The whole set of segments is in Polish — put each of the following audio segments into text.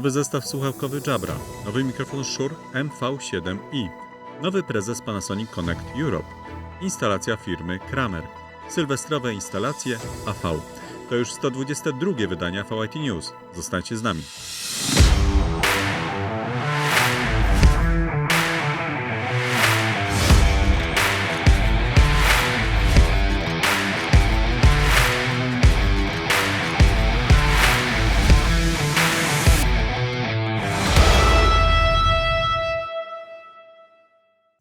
nowy zestaw słuchawkowy Jabra, nowy mikrofon Shure MV7i, nowy prezes Panasonic Connect Europe, instalacja firmy Kramer, sylwestrowe instalacje AV. To już 122 wydanie VIT News. Zostańcie z nami.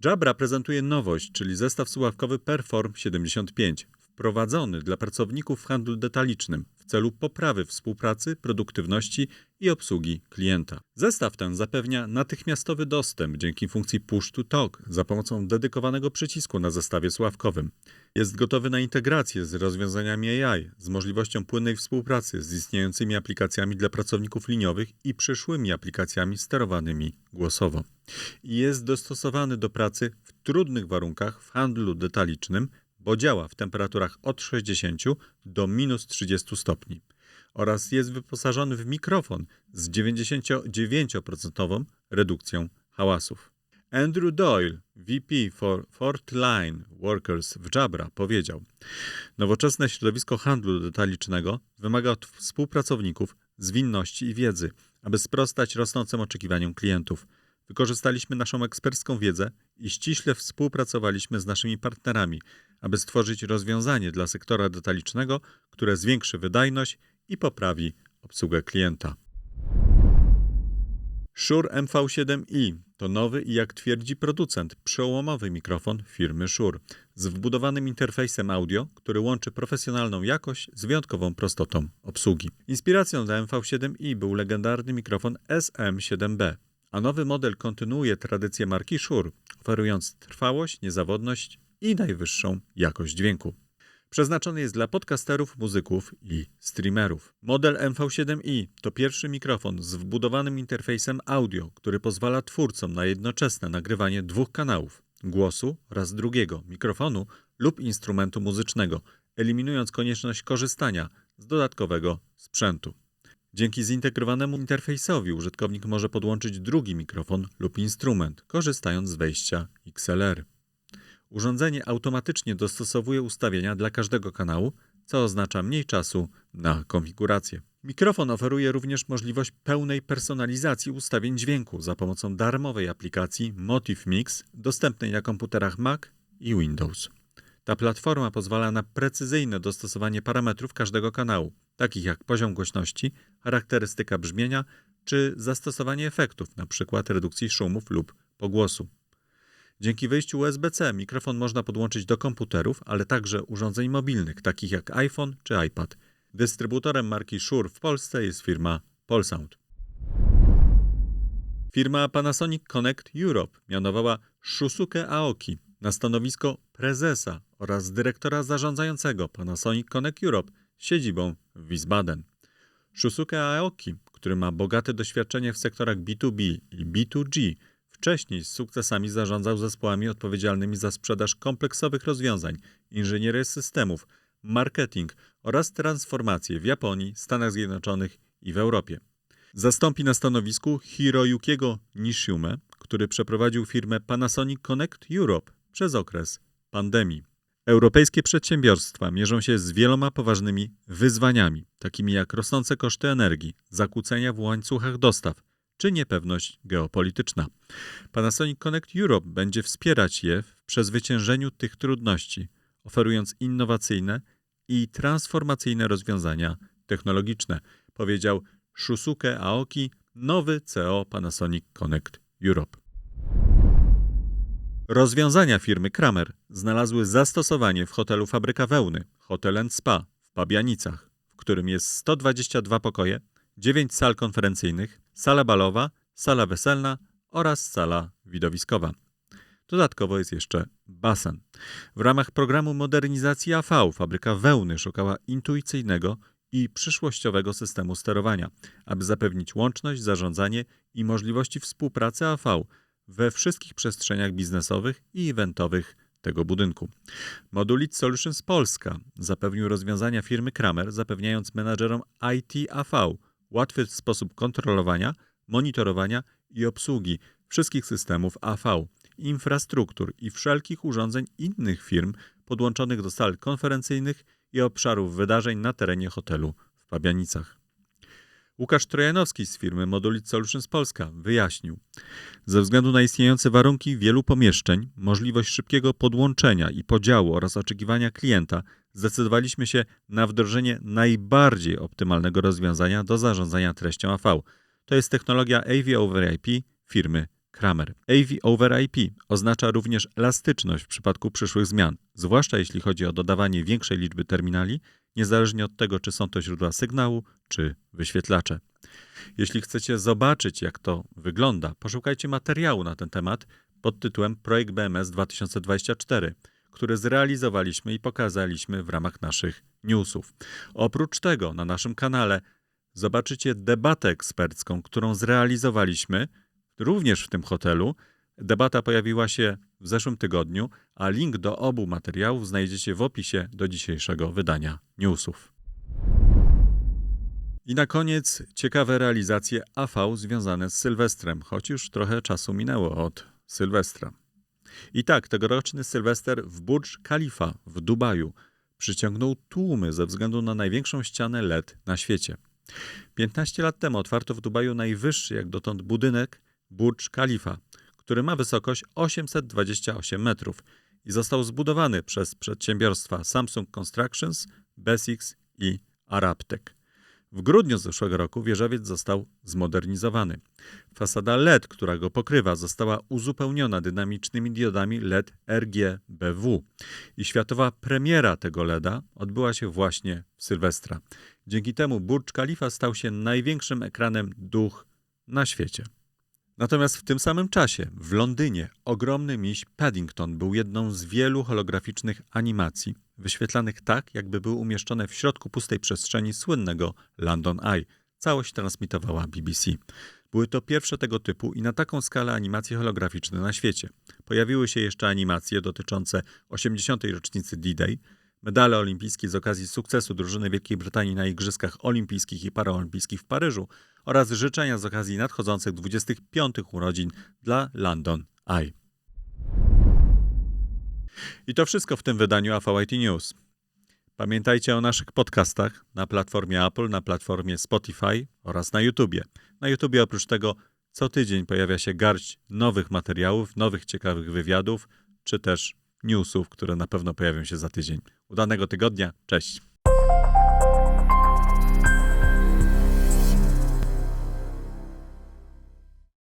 Jabra prezentuje nowość, czyli zestaw słuchawkowy Perform 75, wprowadzony dla pracowników w handlu detalicznym w celu poprawy współpracy, produktywności i obsługi klienta. Zestaw ten zapewnia natychmiastowy dostęp dzięki funkcji Push to Talk za pomocą dedykowanego przycisku na zestawie słuchawkowym. Jest gotowy na integrację z rozwiązaniami AI, z możliwością płynnej współpracy z istniejącymi aplikacjami dla pracowników liniowych i przyszłymi aplikacjami sterowanymi głosowo. Jest dostosowany do pracy w trudnych warunkach w handlu detalicznym, bo działa w temperaturach od 60 do minus 30 stopni oraz jest wyposażony w mikrofon z 99% redukcją hałasów. Andrew Doyle, VP for Fort Line Workers w Jabra, powiedział: Nowoczesne środowisko handlu detalicznego wymaga od współpracowników zwinności i wiedzy, aby sprostać rosnącym oczekiwaniom klientów. Wykorzystaliśmy naszą ekspercką wiedzę i ściśle współpracowaliśmy z naszymi partnerami, aby stworzyć rozwiązanie dla sektora detalicznego, które zwiększy wydajność i poprawi obsługę klienta. Shure MV7i to nowy i jak twierdzi producent, przełomowy mikrofon firmy Shure z wbudowanym interfejsem audio, który łączy profesjonalną jakość z wyjątkową prostotą obsługi. Inspiracją dla MV7i był legendarny mikrofon SM7B, a nowy model kontynuuje tradycję marki Shure, oferując trwałość, niezawodność i najwyższą jakość dźwięku. Przeznaczony jest dla podcasterów, muzyków i streamerów. Model MV7i to pierwszy mikrofon z wbudowanym interfejsem audio, który pozwala twórcom na jednoczesne nagrywanie dwóch kanałów głosu oraz drugiego mikrofonu lub instrumentu muzycznego, eliminując konieczność korzystania z dodatkowego sprzętu. Dzięki zintegrowanemu interfejsowi użytkownik może podłączyć drugi mikrofon lub instrument, korzystając z wejścia XLR. Urządzenie automatycznie dostosowuje ustawienia dla każdego kanału, co oznacza mniej czasu na konfigurację. Mikrofon oferuje również możliwość pełnej personalizacji ustawień dźwięku za pomocą darmowej aplikacji Motif Mix, dostępnej na komputerach Mac i Windows. Ta platforma pozwala na precyzyjne dostosowanie parametrów każdego kanału, takich jak poziom głośności, charakterystyka brzmienia czy zastosowanie efektów, np. redukcji szumów lub pogłosu. Dzięki wejściu USB-C mikrofon można podłączyć do komputerów, ale także urządzeń mobilnych, takich jak iPhone czy iPad. Dystrybutorem marki Shure w Polsce jest firma Polsound. Firma Panasonic Connect Europe mianowała Shusuke Aoki na stanowisko prezesa oraz dyrektora zarządzającego Panasonic Connect Europe siedzibą w Wiesbaden. Shusuke Aoki, który ma bogate doświadczenie w sektorach B2B i B2G, Wcześniej z sukcesami zarządzał zespołami odpowiedzialnymi za sprzedaż kompleksowych rozwiązań, inżynierię systemów, marketing oraz transformację w Japonii, Stanach Zjednoczonych i w Europie. Zastąpi na stanowisku Hiroyukiego Nishiume, który przeprowadził firmę Panasonic Connect Europe przez okres pandemii. Europejskie przedsiębiorstwa mierzą się z wieloma poważnymi wyzwaniami, takimi jak rosnące koszty energii, zakłócenia w łańcuchach dostaw, czy niepewność geopolityczna. Panasonic Connect Europe będzie wspierać je w przezwyciężeniu tych trudności, oferując innowacyjne i transformacyjne rozwiązania technologiczne, powiedział Shusuke Aoki, nowy CEO Panasonic Connect Europe. Rozwiązania firmy Kramer znalazły zastosowanie w hotelu Fabryka Wełny, Hotel Spa w Pabianicach, w którym jest 122 pokoje, 9 sal konferencyjnych, sala balowa, sala weselna oraz sala widowiskowa. Dodatkowo jest jeszcze basen. W ramach programu modernizacji AV fabryka wełny szukała intuicyjnego i przyszłościowego systemu sterowania, aby zapewnić łączność, zarządzanie i możliwości współpracy AV we wszystkich przestrzeniach biznesowych i eventowych tego budynku. Modulit Solutions Polska zapewnił rozwiązania firmy Kramer, zapewniając menadżerom IT AV łatwy sposób kontrolowania, monitorowania i obsługi wszystkich systemów AV, infrastruktur i wszelkich urządzeń innych firm podłączonych do sal konferencyjnych i obszarów wydarzeń na terenie hotelu w Pabianicach. Łukasz Trojanowski z firmy Modulit Solutions Polska wyjaśnił, ze względu na istniejące warunki wielu pomieszczeń, możliwość szybkiego podłączenia i podziału oraz oczekiwania klienta, zdecydowaliśmy się na wdrożenie najbardziej optymalnego rozwiązania do zarządzania treścią AV. To jest technologia AV over IP firmy Kramer. AV over IP oznacza również elastyczność w przypadku przyszłych zmian, zwłaszcza jeśli chodzi o dodawanie większej liczby terminali, niezależnie od tego, czy są to źródła sygnału, czy wyświetlacze. Jeśli chcecie zobaczyć, jak to wygląda, poszukajcie materiału na ten temat pod tytułem Projekt BMS 2024, który zrealizowaliśmy i pokazaliśmy w ramach naszych newsów. Oprócz tego na naszym kanale zobaczycie debatę ekspercką, którą zrealizowaliśmy również w tym hotelu. Debata pojawiła się w zeszłym tygodniu, a link do obu materiałów znajdziecie w opisie do dzisiejszego wydania newsów. I na koniec ciekawe realizacje AV związane z Sylwestrem, choć już trochę czasu minęło od Sylwestra. I tak, tegoroczny Sylwester w Burj Khalifa w Dubaju przyciągnął tłumy ze względu na największą ścianę LED na świecie. 15 lat temu otwarto w Dubaju najwyższy jak dotąd budynek Burj Khalifa, który ma wysokość 828 metrów i został zbudowany przez przedsiębiorstwa Samsung Constructions, Besics i Arabtech. W grudniu zeszłego roku wieżowiec został zmodernizowany. Fasada LED, która go pokrywa, została uzupełniona dynamicznymi diodami LED RGBW i światowa premiera tego LEDa odbyła się właśnie w Sylwestra. Dzięki temu Burj Khalifa stał się największym ekranem duch na świecie. Natomiast w tym samym czasie w Londynie ogromny miś Paddington był jedną z wielu holograficznych animacji, wyświetlanych tak, jakby były umieszczone w środku pustej przestrzeni słynnego London Eye. Całość transmitowała BBC. Były to pierwsze tego typu i na taką skalę animacje holograficzne na świecie. Pojawiły się jeszcze animacje dotyczące 80. rocznicy D-Day, medale olimpijskie z okazji sukcesu drużyny Wielkiej Brytanii na Igrzyskach Olimpijskich i Paraolimpijskich w Paryżu oraz życzenia z okazji nadchodzących 25. urodzin dla London Eye. I to wszystko w tym wydaniu AVIT News. Pamiętajcie o naszych podcastach na platformie Apple, na platformie Spotify oraz na YouTubie. Na YouTubie oprócz tego co tydzień pojawia się garść nowych materiałów, nowych ciekawych wywiadów, czy też newsów, które na pewno pojawią się za tydzień. Udanego tygodnia, cześć!